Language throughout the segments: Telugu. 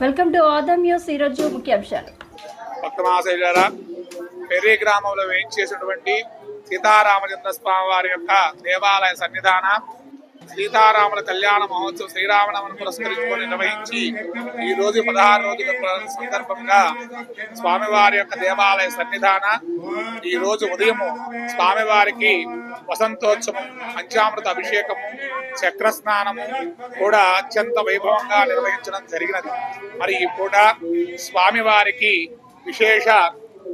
వెల్కమ్ టు ఆదమ్ న్యూస్ ఈరోజు ముఖ్యాంశాలు భక్తమాసైలారా పెర్రి గ్రామంలో వేయించేసినటువంటి సీతారామచంద్ర స్వామి వారి యొక్క దేవాలయ సన్నిధాన సీతారాముల కళ్యాణ మహోత్సవం శ్రీరామనవమి పురస్కరించుకొని నిర్వహించి ఈ రోజు పదహారు రోజుల సందర్భంగా స్వామివారి యొక్క దేవాలయ సన్నిధాన ఈ రోజు ఉదయము స్వామివారికి వసంతోత్సవం పంచామృత అభిషేకము చక్ర స్నానము కూడా అత్యంత వైభవంగా నిర్వహించడం జరిగినది. మరి కూడా స్వామివారికి విశేష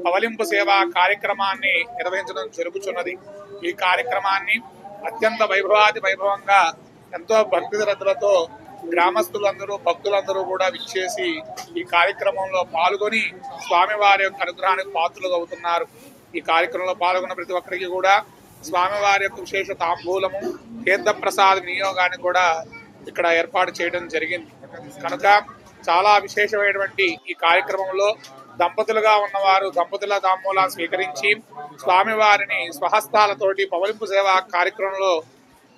పవలింపు సేవా కార్యక్రమాన్ని నిర్వహించడం జరుగుతున్నది ఈ కార్యక్రమాన్ని అత్యంత వైభవాది వైభవంగా ఎంతో భక్తి శ్రద్ధలతో గ్రామస్తులందరూ భక్తులందరూ కూడా విచ్చేసి ఈ కార్యక్రమంలో పాల్గొని స్వామివారి యొక్క అనుగ్రహానికి పాత్రలు అవుతున్నారు. ఈ కార్యక్రమంలో పాల్గొన్న ప్రతి ఒక్కరికి కూడా స్వామివారి యొక్క విశేష తాంబూలము తీర్థప్రసాద వినియోగాన్ని కూడా ఇక్కడ ఏర్పాటు చేయడం జరిగింది. కనుక చాలా విశేషమైనటువంటి ఈ కార్యక్రమంలో దంపతులుగా ఉన్నవారు దంపతుల తాంబూలాన్ని స్వీకరించి స్వామివారిని స్వహస్తాలతోటి పవలింపు సేవ కార్యక్రమంలో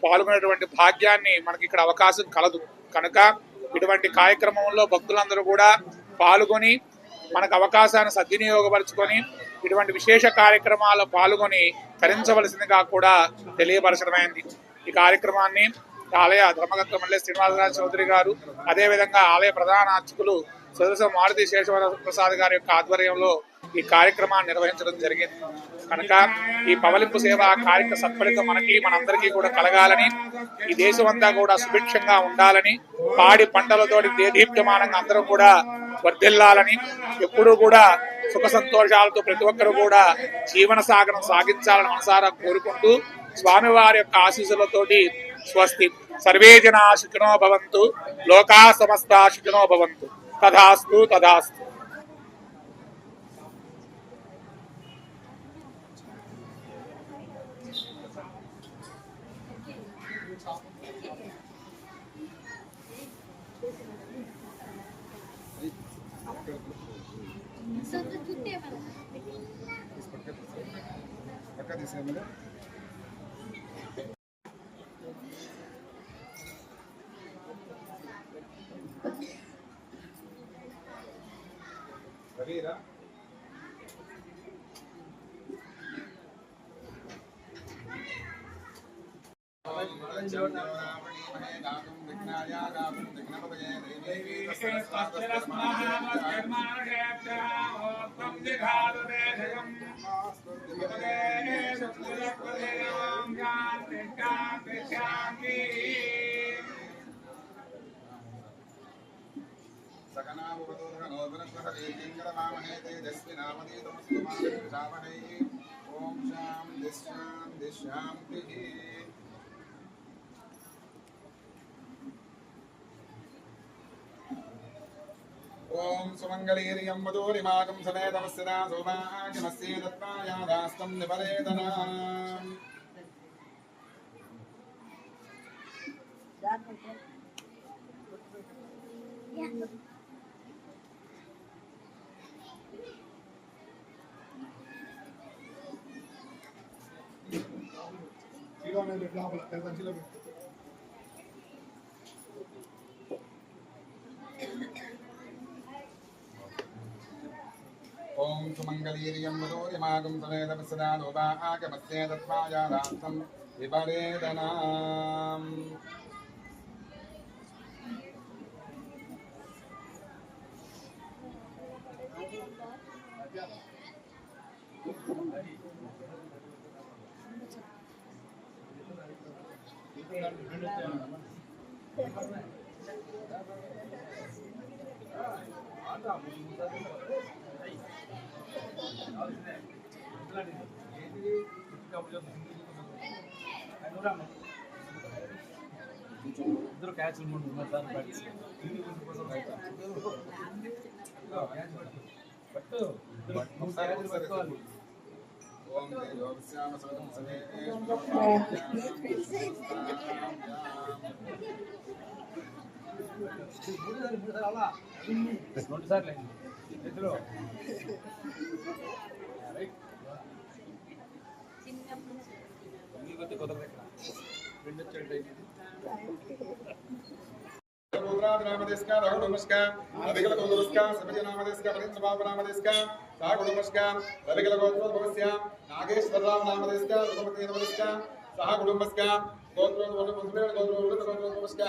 పాల్గొనేటువంటి భాగ్యాన్ని మనకి ఇక్కడ అవకాశం కలదు. కనుక ఇటువంటి కార్యక్రమంలో భక్తులందరూ కూడా పాల్గొని మనకు అవకాశాన్ని సద్వినియోగపరుచుకొని ఇటువంటి విశేష కార్యక్రమాల్లో పాల్గొని తరించవలసిందిగా కూడా తెలియపరచడమైంది. ఈ కార్యక్రమాన్ని ఆలయ ధర్మకర్త మల్లె శ్రీనివాసరాజు చౌదరి గారు అదేవిధంగా ఆలయ ప్రధాన అర్చకులు సదస్సు మారుతి శేషవర ప్రసాద్ గారి యొక్క ఆధ్వర్యంలో ఈ కార్యక్రమాన్ని నిర్వహించడం జరిగింది. కనుక ఈ పవలింపు సేవ కార్యక్రమ సత్ఫలితం మనకి మనందరికీ కూడా కలగాలని ఈ దేశం అంతా కూడా సుభిక్షంగా ఉండాలని పాడి పంటలతోటి దేదీప్యమానంగా అందరూ కూడా వర్ధిల్లాలని ఎప్పుడూ కూడా సుఖ సంతోషాలతో ప్రతి ఒక్కరు కూడా జీవన సాగరం సాగించాలని మనసారా కోరుకుంటూ స్వామివారి యొక్క ఆశీస్సులతోటి స్వస్తి. సర్వే జనా సుఖినో భవంతు లోకా సమస్త సుఖినో భవంతు. तथास्तु तथास्तु Só do దిశాం దిశాంతి ఓం సుమంగళీర్యం మధురిమాగం సమేతమస్యదా సోమాజమస్యే దత్తాయాదాస్తం నిపరేదనా ఓం loaded loud like that, don't you love it? ॐ सुमङ्गलीर्यं मधुरिमागं आगमस्य तत्मायादार्थं विपरेदनाम् Thank. సదం సమే మూడు సార్లు మూడు సార్లు అలా రెండు సార్లు అయింది ఇద్దరు రెండు వచ్చాడు గోత్రానామదేశక రఘుడుమస్క రవికల గోత్రస్క సభజనామదేశక పరీంద్ర బాబు నామదేశక సాగుడుమస్క రవికల గోత్రోద్భవస్య నాగేశ్వరరావు నామదేశక రుగమతి నమదేశక సహ కుటుంబస్క గోత్రోద్భవ గోత్రేణ గోత్రోద్భవస్క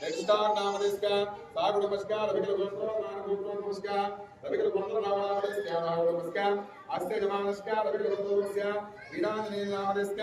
నెక్స్టార్ నామదేశక సహ కుటుంబస్క రవికల గోత్రో నామ గోత్రోద్భవస్క రవికల గోత్ర నామదేశక నామకుటుంబస్క అస్య జమానస్క రవికల గోత్రోద్భవస్య వీరాంజనేయ నామదేశక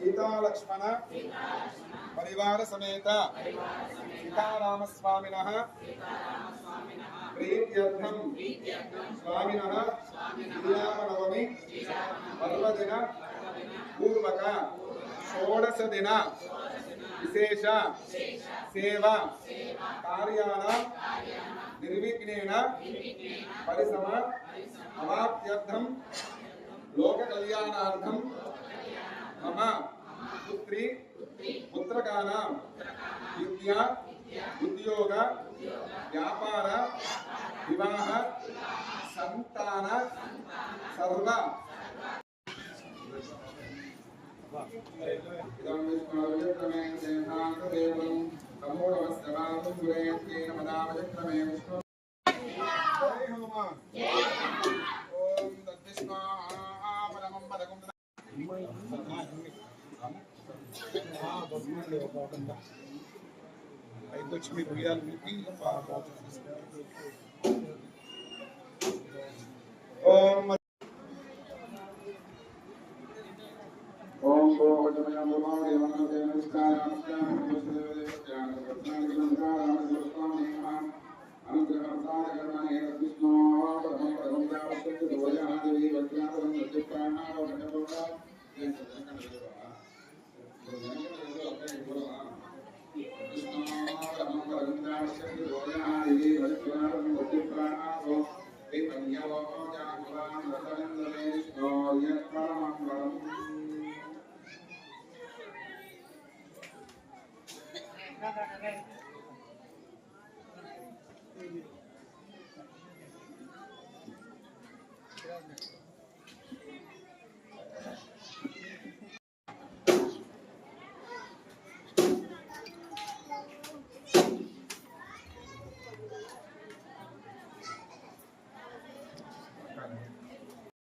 సీతాలక్ష్మణ పరివార సమేత సీతారామస్వామిన ప్రీత్యర్థం స్వామిన శ్రీరామనవమి పర్వదిన పూర్వక షోడశ దిన విశేష సేవ కార్యాణ నిర్విఘ్నేన పరిసమ అవాప్త్యర్థం లోక కళ్యాణార్థం మమ పుత్రి పుత్రకానాం విద్య ఉద్యోగ వ్యాపార వివాహ సంతాన సర్వ. ఇదం విష్ణుర్విక్రమే దేహాంతదేవం సమూఢమస్య మాతం Vishnu particular about Allah. I which we, we are looking about Om Thank you. నమస్కారం